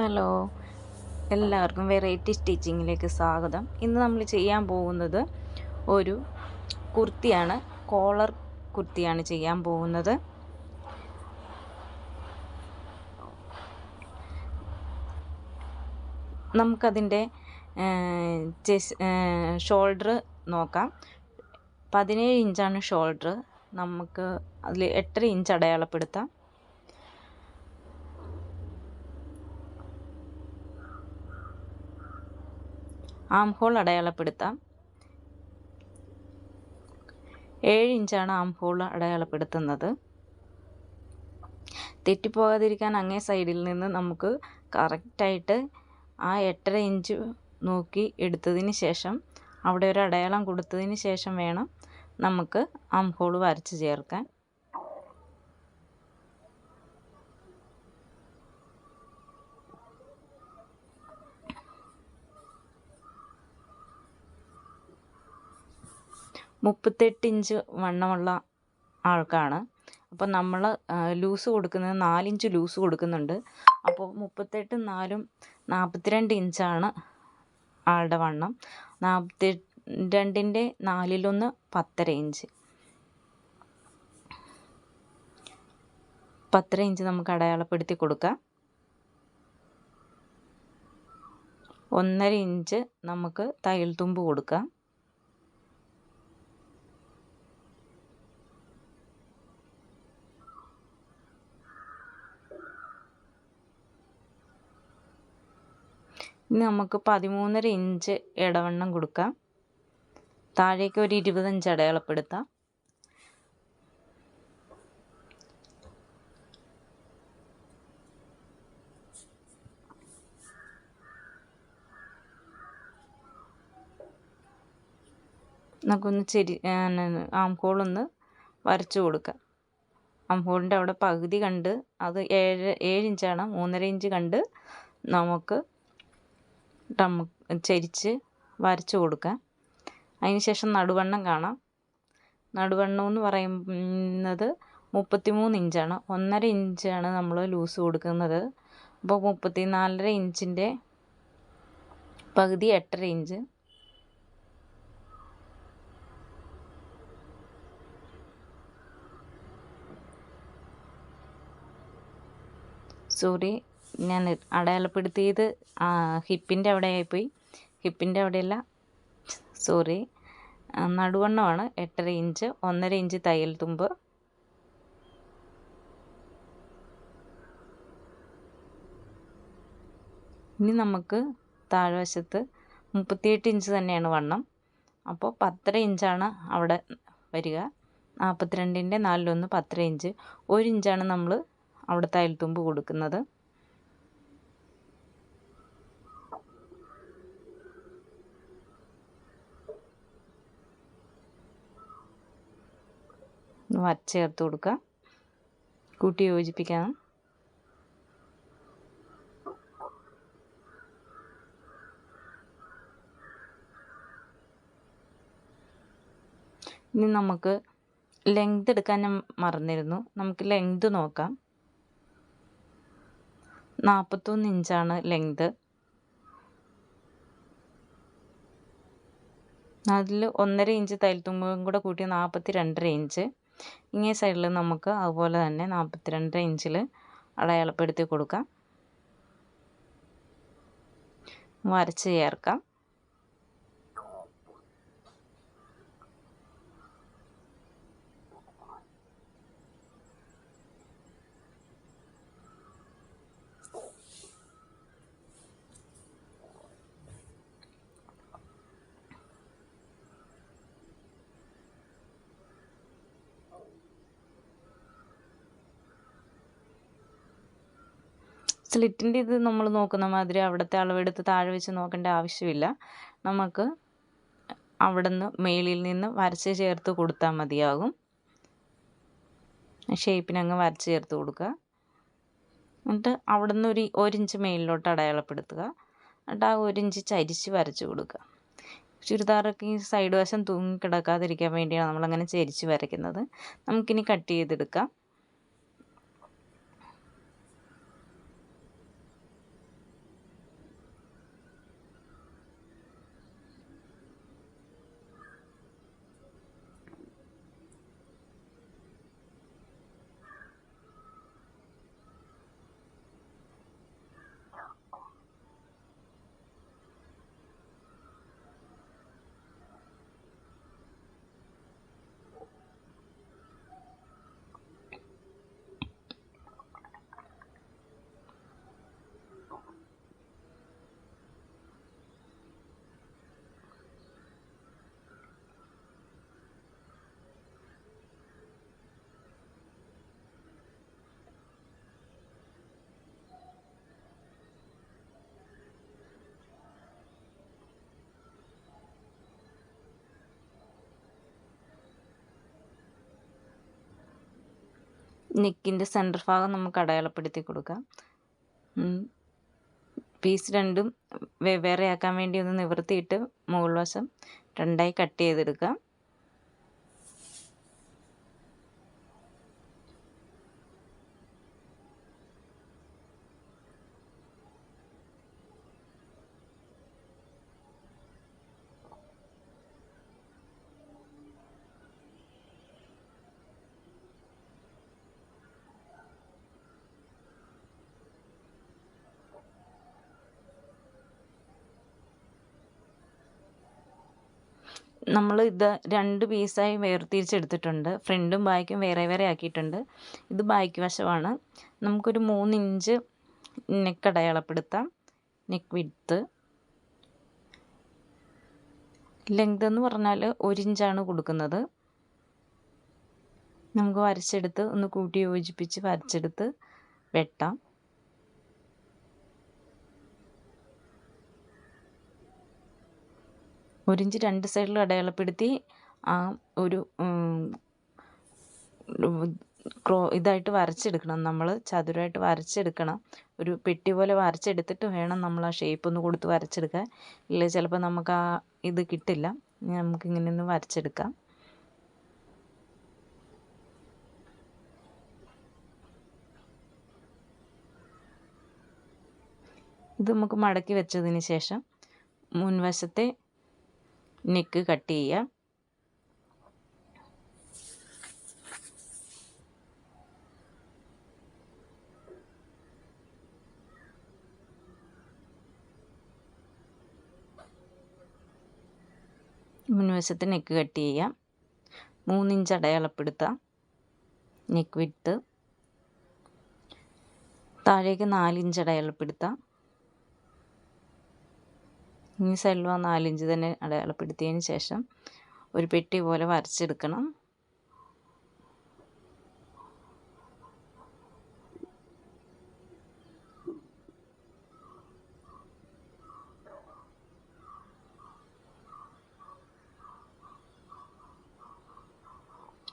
Hello. എല്ലാവർക്കും variety സ്റ്റിച്ചിങ്ങിലേക്ക് സ്വാഗതം. ഇന്ന് നമ്മൾ ചെയ്യാൻ പോകുന്നത് ഒരു കുർത്തിയാണ് കോളർ കുർത്തിയാണ് ചെയ്യാൻ പോകുന്നത്. നമുക്കതിന്റെ ചെസ് ഷോൾഡർ നോക്കാം. പതിനേഴ് ഇഞ്ചാണ് ഷോൾഡർ. നമുക്ക് അതിൽ എട്ടര ഇഞ്ച് അടയാളപ്പെടുത്താം. ആം ഹോൾ അടയാളപ്പെടുത്താം. ഏഴ് ഇഞ്ചാണ് ആം ഹോൾ അടയാളപ്പെടുത്തുന്നത്. തെറ്റിപ്പോകാതിരിക്കാൻ അങ്ങേ സൈഡിൽ നിന്ന് നമുക്ക് കറക്റ്റായിട്ട് ആ എട്ടര ഇഞ്ച് നോക്കി എടുത്തതിന് ശേഷം അവിടെ ഒരു അടയാളം കൊടുത്തതിന് ശേഷം വേണം നമുക്ക് ആം ഹോൾ വരച്ച് ചേർക്കാൻ. മുപ്പത്തെട്ട് ഇഞ്ച് വണ്ണമുള്ള ആൾക്കാണ്. അപ്പോൾ നമ്മൾ ലൂസ് കൊടുക്കുന്നത് നാലിഞ്ച് ലൂസ് കൊടുക്കുന്നുണ്ട്. അപ്പോൾ മുപ്പത്തെട്ട് നാലും നാൽപ്പത്തിരണ്ട് ഇഞ്ചാണ് ആളുടെ വണ്ണം. നാൽപ്പത്തി രണ്ടിന്റെ നാലിലൊന്ന് പത്തര ഇഞ്ച്. പത്തര ഇഞ്ച് നമുക്ക് അടയാളപ്പെടുത്തി കൊടുക്കാം. ഒന്നര ഇഞ്ച് നമുക്ക് തയ്യൽ തുമ്പ് കൊടുക്കാം. ഇനി നമുക്ക് പതിമൂന്നര ഇഞ്ച് ഇടവണ്ണം കൊടുക്കാം. താഴേക്ക് ഒരു ഇരുപതഞ്ച് അടയാളപ്പെടുത്താം. നമുക്കൊന്ന് ചെരി ആംഹോളൊന്ന് വരച്ചു കൊടുക്കാം. ആംഹോളിന്റെ അവിടെ പകുതി കണ്ട് അത് ഏഴ് ഏഴ് ഇഞ്ചാണ് മൂന്നര ഇഞ്ച് കണ്ട് നമുക്ക് ടമ്മ് ചരിച്ച് വരച്ചു കൊടുക്കുക അതിന് ശേഷം നടുവണ്ണം കാണാം. നടുവണ്ണം എന്ന് പറയുന്നത് മുപ്പത്തി മൂന്ന് ഇഞ്ചാണ്. ഒന്നര ഇഞ്ചാണ് നമ്മൾ ലൂസ് കൊടുക്കുന്നത്. അപ്പോൾ മുപ്പത്തി നാലര ഇഞ്ചിന്റെ പകുതി എട്ടര ഇഞ്ച്. സോറി ഞാൻ അടയാളപ്പെടുത്തിയത് ഹിപ്പിന്റെ അവിടെ ആയിപ്പോയി ഹിപ്പിന്റെ അവിടെയല്ല സോറി നടുവണ്ണമാണ്. എട്ടര ഇഞ്ച് ഒന്നര ഇഞ്ച് തയ്യൽ തുമ്പ്. ഇനി നമുക്ക് താഴ്വശത്ത് മുപ്പത്തിയെട്ട് ഇഞ്ച് തന്നെയാണ് വണ്ണം. അപ്പോൾ പത്തര ഇഞ്ചാണ് അവിടെ വരിക. നാൽപ്പത്തിരണ്ടിന്റെ നാലിലൊന്ന് പത്തര ഇഞ്ച്. ഒരു ഇഞ്ചാണ് നമ്മൾ അവിടെ തയ്യൽ തുമ്പ് കൊടുക്കുന്നത്. വരച്ച് ചേർത്ത് കൊടുക്കുക. കൂട്ടി യോജിപ്പിക്കാം ഇനി നമുക്ക് ലെങ്ത് എടുക്കാൻ ഞാൻ മറന്നിരുന്നു. നമുക്ക് ലെങ്ത് നോക്കാം. നാൽപ്പത്തൊന്ന് ഇഞ്ചാണ് ലെങ്ത് അതിൽ ഒന്നര ഇഞ്ച് തയ്യൽത്തുമ്പും കൂടെ കൂട്ടി നാൽപ്പത്തി രണ്ടര ഇഞ്ച് ഇങ്ങേ സൈഡിൽ നമുക്ക് അതുപോലെ തന്നെ നാൽപ്പത്തി രണ്ടര ഇഞ്ചിൽ അടയാളപ്പെടുത്തി കൊടുക്കാം. വരച്ച് ചേർക്കാം. സ്ലിറ്റിന്റെ ഇത് നമ്മൾ നോക്കുന്ന മാതിരി അവിടുത്തെ അളവെടുത്ത് താഴെ വെച്ച് നോക്കേണ്ട ആവശ്യമില്ല. നമുക്ക് അവിടെ നിന്ന് മേളിൽ നിന്ന് വരച്ച് ചേർത്ത് കൊടുത്താൽ മതിയാകും. ഷേപ്പിനങ്ങ് വരച്ച് ചേർത്ത് കൊടുക്കുക. എന്നിട്ട് അവിടെ നിന്ന് ഒരു ഒരു ഇഞ്ച് മേലിലോട്ട് അടയാളപ്പെടുത്തുക. എന്നിട്ട് ആ ഒരു ഇഞ്ച് ചരിച്ച് വരച്ച് കൊടുക്കുക. ചുരിദാറൊക്കെ ഈ സൈഡ് വശം തൂങ്ങി കിടക്കാതിരിക്കാൻ വേണ്ടിയാണ് നമ്മളങ്ങനെ ചരിച്ച് വരയ്ക്കുന്നത്. നമുക്കിനി കട്ട് ചെയ്തെടുക്കാം. നെക്കിന്റെ സെന്റർ ഭാഗം നമുക്ക് അടയാളപ്പെടുത്തി കൊടുക്കാം. പീസ് രണ്ടും വെവ്വേറെ ആക്കാൻ വേണ്ടി ഒന്ന് നിവർത്തിയിട്ട് മുകൾ വശം രണ്ടായി കട്ട് ചെയ്തെടുക്കാം. നമ്മൾ ഇത് രണ്ട് പീസായി വേർതിരിച്ചെടുത്തിട്ടുണ്ട്. ഫ്രണ്ടും ബാക്കും വേറെ വേറെ ആക്കിയിട്ടുണ്ട്. ഇത് ബാക്ക് വശമാണ്. നമുക്കൊരു മൂന്ന് ഇഞ്ച് നെക്ക് അടയാളപ്പെടുത്താം. Neck width. ലെങ്ത് എന്ന് പറഞ്ഞാൽ ഒരു ഇഞ്ചാണ് കൊടുക്കുന്നത്. നമുക്ക് വരച്ചെടുത്ത് ഒന്ന് കൂട്ടി യോജിപ്പിച്ച് വരച്ചെടുത്ത് വെട്ടാം. ഒരു ഇഞ്ച് രണ്ട് സൈഡിലും അടയാളപ്പെടുത്തി ആ ഒരു ക്രോ ഇതായിട്ട് വരച്ചെടുക്കണം. നമ്മൾ ചതുരമായിട്ട് വരച്ചെടുക്കണം. ഒരു പെട്ടി പോലെ വരച്ചെടുത്തിട്ട് വേണം നമ്മൾ ആ ഷേപ്പ് ഒന്ന് കൊടുത്ത് വരച്ചെടുക്കാൻ. ഇല്ല ചിലപ്പോൾ നമുക്ക് ആ ഇത് കിട്ടില്ല. നമുക്ക് ഇങ്ങനെ ഒന്ന് വരച്ചെടുക്കാം. ഇത് നമുക്ക് മടക്കി വെച്ചതിന് ശേഷം മുൻവശത്തെ നെക്ക് കട്ട് ചെയ്യുക. മുൻവശത്ത് നെക്ക് കട്ട് ചെയ്യാം മൂന്നിഞ്ച് അടയാളപ്പെടുത്താം നെക്ക് വിട്ട് താഴേക്ക് നാലിഞ്ച് അടയാളപ്പെടുത്താം ഈ സൈഡിലും ആ നാലിഞ്ച് തന്നെ അടയാളപ്പെടുത്തിയതിന് ശേഷം ഒരു പെട്ടി പോലെ വരച്ചെടുക്കണം.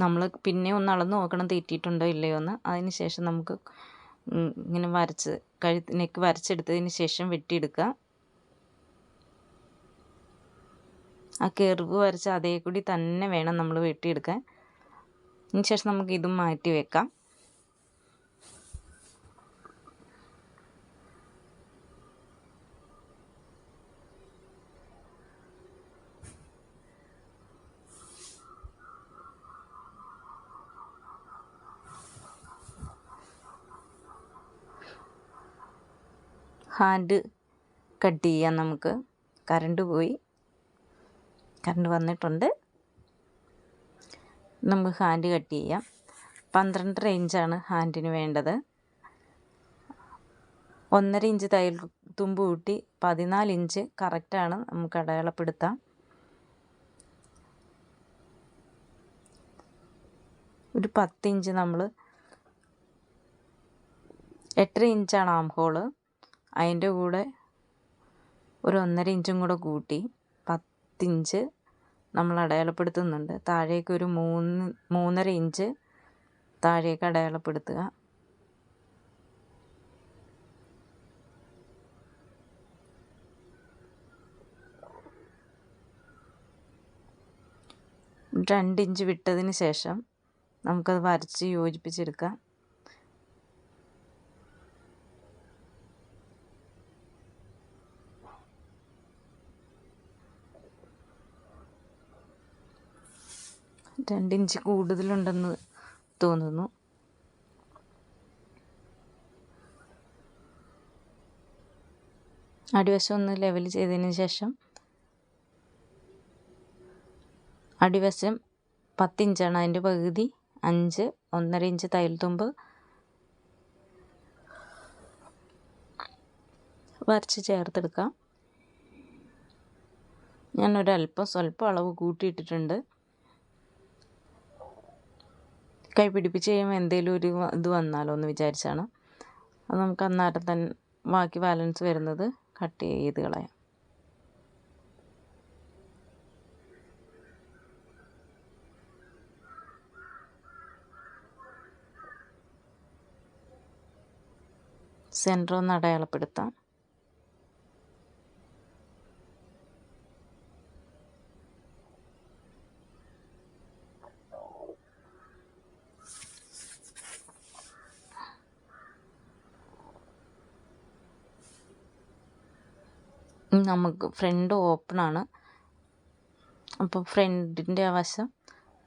നമ്മൾ പിന്നെ ഒന്ന് അളന്ന് നോക്കണം തെറ്റിയിട്ടുണ്ടോ ഇല്ലയോ എന്ന്. അതിന് ശേഷം നമുക്ക് ഇങ്ങനെ വരച്ച് കഴുത്തിനേക്ക് വരച്ചെടുത്തതിന് ശേഷം വെട്ടിയെടുക്കുക. ആ കെർവ് വരച്ച അതേ കൂടി തന്നെ വേണം നമ്മൾ വെട്ടിയെടുക്കാൻ. അതിന് ശേഷം നമുക്ക് ഇതും മാറ്റി വെക്കാം. ഹാൻഡ് കട്ട് ചെയ്യാം നമുക്ക്. കറണ്ട് പോയി. കറണ്ട് വന്നിട്ടുണ്ട്. നമുക്ക് ഹാൻഡ് കട്ട് ചെയ്യാം. പന്ത്രണ്ടര ഇഞ്ചാണ് ഹാൻഡിന് വേണ്ടത്. ഒന്നര ഇഞ്ച് തയ്യൽ തുമ്പ് കൂട്ടി പതിനാല് ഇഞ്ച് കറക്റ്റാണ് നമുക്ക് അടയാളപ്പെടുത്താം. ഒരു പത്തിഞ്ച് നമ്മൾ എട്ടര ഇഞ്ചാണ് ആം ഹോൾ. അതിന്റെ കൂടെ ഒരു ഒന്നര ഇഞ്ചും കൂടെ കൂട്ടി പത്തിഞ്ച് നമ്മൾ അടയാളപ്പെടുത്തുന്നുണ്ട്. താഴേക്ക് ഒരു മൂന്ന് മൂന്നര ഇഞ്ച് താഴേക്ക് അടയാളപ്പെടുത്തുക. രണ്ട് ഇഞ്ച് വിട്ടതിന് ശേഷം നമുക്കത് വരച്ച് യോജിപ്പിച്ചെടുക്കാം. രണ്ടിഞ്ച് കൂടുതലുണ്ടെന്ന് തോന്നുന്നു. അടിവശം ഒന്ന് ലെവൽ ചെയ്തതിന് ശേഷം അടിവശം പത്തിഞ്ചാണ് അതിന്റെ പകുതി അഞ്ച് ഒന്നര ഇഞ്ച് തയ്യൽ തുമ്പ്. വരച്ച് ചേർത്തെടുക്കാം. ഞാൻ ഒരല്പം സ്വല്പം അളവ് കൂട്ടിയിട്ടിട്ടുണ്ട്. കൈ പിടിപ്പിച്ച് കഴിയുമ്പോൾ എന്തെങ്കിലും ഒരു ഇത് വന്നാലോ എന്ന് വിചാരിച്ചാണ്. അത് നമുക്ക് അന്നേരം തന്നെ ബാക്കി ബാലൻസ് വരുന്നത് കട്ട് ചെയ്ത് കളയാം. സെന്റർ ഒന്ന് അടയാളപ്പെടുത്താം. നമുക്ക് ഫ്രണ്ട് ഓപ്പൺ ആണ് അപ്പോൾ ഫ്രണ്ടിന്റെ ആ വശം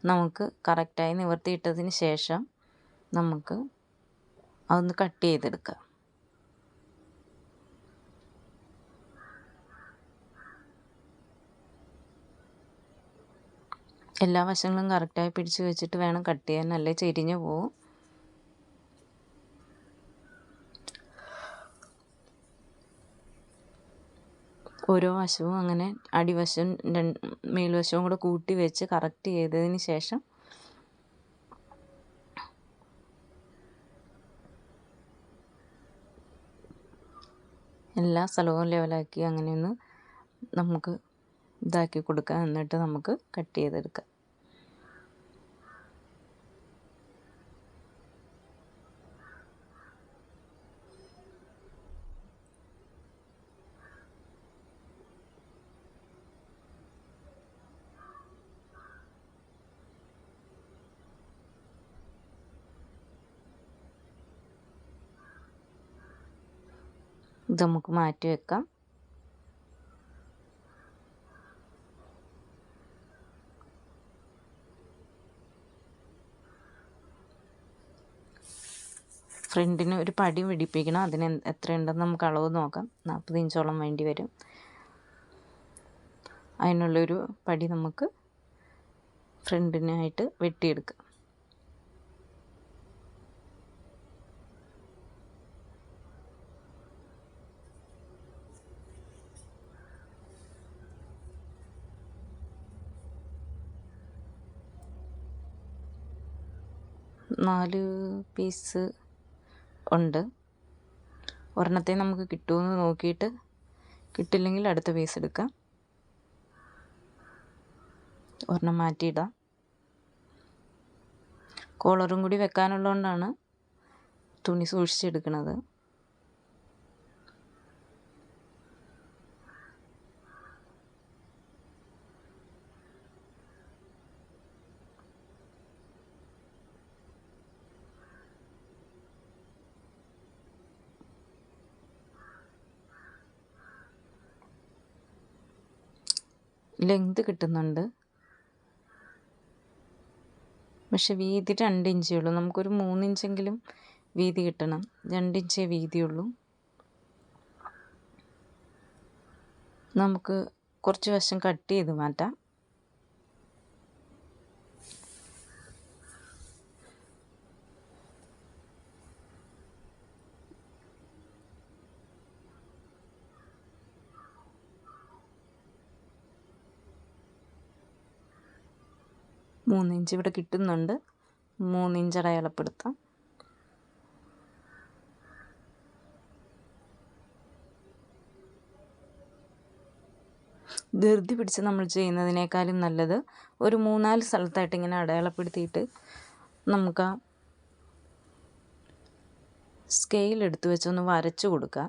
നമുക്ക് കറക്റ്റായി നിവർത്തിയിട്ടതിന് ശേഷം നമുക്ക് അതൊന്ന് കട്ട് ചെയ്തെടുക്കാം. എല്ലാ വശങ്ങളും കറക്റ്റായി പിടിച്ച് വെച്ചിട്ട് വേണം കട്ട് ചെയ്യാൻ. അല്ലേ ചെരിഞ്ഞു പോവും. ഓരോ വശവും അങ്ങനെ അടിവശം മേൽവശവും കൂടെ കൂട്ടി വെച്ച് കറക്റ്റ് ചെയ്തതിന് ശേഷം എല്ലാ സ്ഥലവും ലെവലാക്കി അങ്ങനെയൊന്ന് നമുക്ക് ഇതാക്കി കൊടുക്കാം. എന്നിട്ട് നമുക്ക് കട്ട് ചെയ്തെടുക്കാം. ഇത് നമുക്ക് മാറ്റി വെക്കാം. ഫ്രണ്ടിന് ഒരു പടി പിടിപ്പിക്കണം. അതിന് എത്രയുണ്ടെന്ന് നമുക്ക് അളവ് നോക്കാം. നാൽപ്പത് ഇഞ്ചോളം വേണ്ടി വരും. അതിനുള്ളൊരു പടി നമുക്ക് ഫ്രണ്ടിനായിട്ട് വെട്ടിയെടുക്കാം. നാല് പീസ് ഉണ്ട്. ഒരെണ്ണത്തെ നമുക്ക് കിട്ടുമെന്ന് നോക്കിയിട്ട് കിട്ടില്ലെങ്കിൽ അടുത്ത പീസ് എടുക്കാം. ഒരെണ്ണം മാറ്റിയിടാം. കോളറും കൂടി വെക്കാനുള്ളതുകൊണ്ടാണ് തുണി സൂക്ഷിച്ചെടുക്കുന്നത്. ലെങ്ത് കിട്ടുന്നുണ്ട്. പക്ഷെ വീതി രണ്ട് ഇഞ്ചേ ഉള്ളൂ. നമുക്കൊരു മൂന്നിഞ്ചെങ്കിലും വീതി കിട്ടണം. രണ്ടിഞ്ചേ വീതിയുള്ളൂ. നമുക്ക് കുറച്ച് വശം കട്ട് ചെയ്ത് മാറ്റാം. മൂന്നിഞ്ച് ഇവിടെ കിട്ടുന്നുണ്ട്. മൂന്നിഞ്ച് അടയാളപ്പെടുത്താം ധൃതി പിടിച്ച് നമ്മൾ ചെയ്യുന്നതിനേക്കാളും നല്ലത് ഒരു മൂന്നാൽ സ്ഥലത്തായിട്ട് ഇങ്ങനെ അടയാളപ്പെടുത്തിയിട്ട് നമുക്ക് സ്കെയിൽ എടുത്ത് വെച്ചൊന്ന് വരച്ചു കൊടുക്കാം.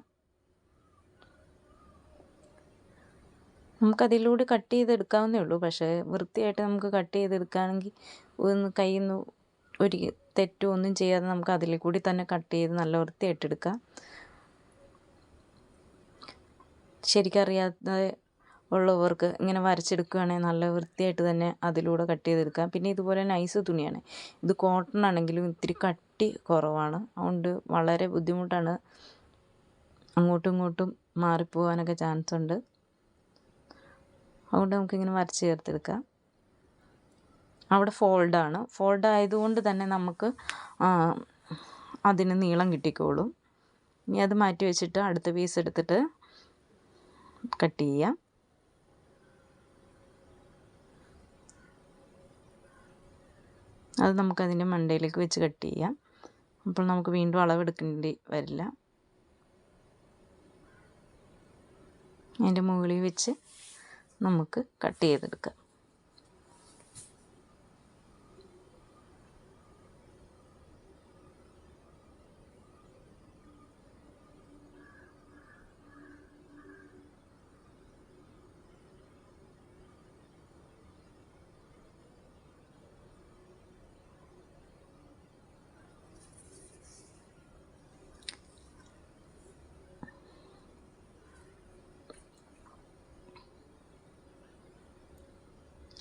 നമുക്കതിലൂടെ കട്ട് ചെയ്തെടുക്കാവുന്നേ ഉള്ളൂ. പക്ഷേ വൃത്തിയായിട്ട് നമുക്ക് കട്ട് ചെയ്തെടുക്കുകയാണെങ്കിൽ ഒന്ന് കയ്യിൽ നിന്ന് ഒരു തെറ്റോ ഒന്നും ചെയ്യാതെ നമുക്ക് അതിൽ കൂടി തന്നെ കട്ട് ചെയ്ത് നല്ല വൃത്തിയായിട്ട് എടുക്കാം. ശരിക്കറിയാതെ ഉള്ളവർക്ക് ഇങ്ങനെ വരച്ചെടുക്കുകയാണെങ്കിൽ നല്ല വൃത്തിയായിട്ട് തന്നെ അതിലൂടെ കട്ട് ചെയ്തെടുക്കാം. പിന്നെ ഇതുപോലെ നൈസ് തുണിയാണ്. ഇത് കോട്ടൺ ആണെങ്കിലും ഇത്തിരി കട്ടി കുറവാണ്. അതുകൊണ്ട് വളരെ ബുദ്ധിമുട്ടാണ് അങ്ങോട്ടും ഇങ്ങോട്ടും മാറിപ്പോകാനൊക്കെ ചാൻസ് ഉണ്ട് അതുകൊണ്ട് നമുക്കിങ്ങനെ വരച്ച് ചേർത്തെടുക്കാം. അവിടെ ഫോൾഡാണ്. ഫോൾഡ് ആയതുകൊണ്ട് തന്നെ നമുക്ക് അതിന് നീളം കിട്ടിക്കോളും. ഇനി അത് മാറ്റി വെച്ചിട്ട് അടുത്ത പീസ് എടുത്തിട്ട് കട്ട് ചെയ്യാം. അത് നമുക്കതിന്റെ മണ്ടയിലേക്ക് വെച്ച് കട്ട് ചെയ്യാം. അപ്പോൾ നമുക്ക് വീണ്ടും അളവെടുക്കേണ്ടി വരില്ല. അതിന്റെ മുകളിൽ വെച്ച് നമുക്ക് കട്ട് ചെയ്തെടുക്കാം.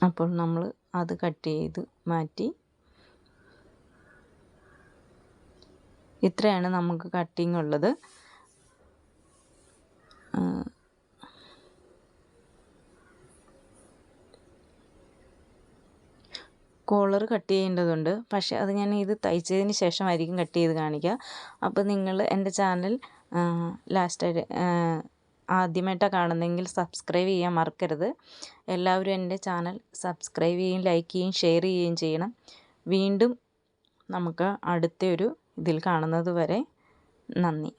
അപ്പോൾ നമ്മൾ അത് കട്ട് ചെയ്ത് മാറ്റി ഇത്രയാണ് നമുക്ക് കട്ടിങ് ഉള്ളത്. കോളർ കട്ട് ചെയ്യേണ്ടതുണ്ട്. പക്ഷേ അത് ഞാൻ ഇത് തയ്ച്ചതിന് ശേഷമായിരിക്കും കട്ട് ചെയ്ത് കാണിക്കുക. അപ്പോൾ നിങ്ങൾ എന്റെ ചാനൽ ലാസ്റ്റ് ആദ്യമായിട്ടാണ് കാണുന്നതെങ്കിൽ സബ്സ്ക്രൈബ് ചെയ്യാൻ മറക്കരുത്. എല്ലാവരും എന്റെ ചാനൽ സബ്സ്ക്രൈബ് ചെയ്യുകയും ലൈക്ക് ചെയ്യുകയും ഷെയർ ചെയ്യുകയും ചെയ്യണം. വീണ്ടും നമുക്ക് അടുത്തൊരു ഇതിൽ കാണുന്നത് വരെ നന്ദി.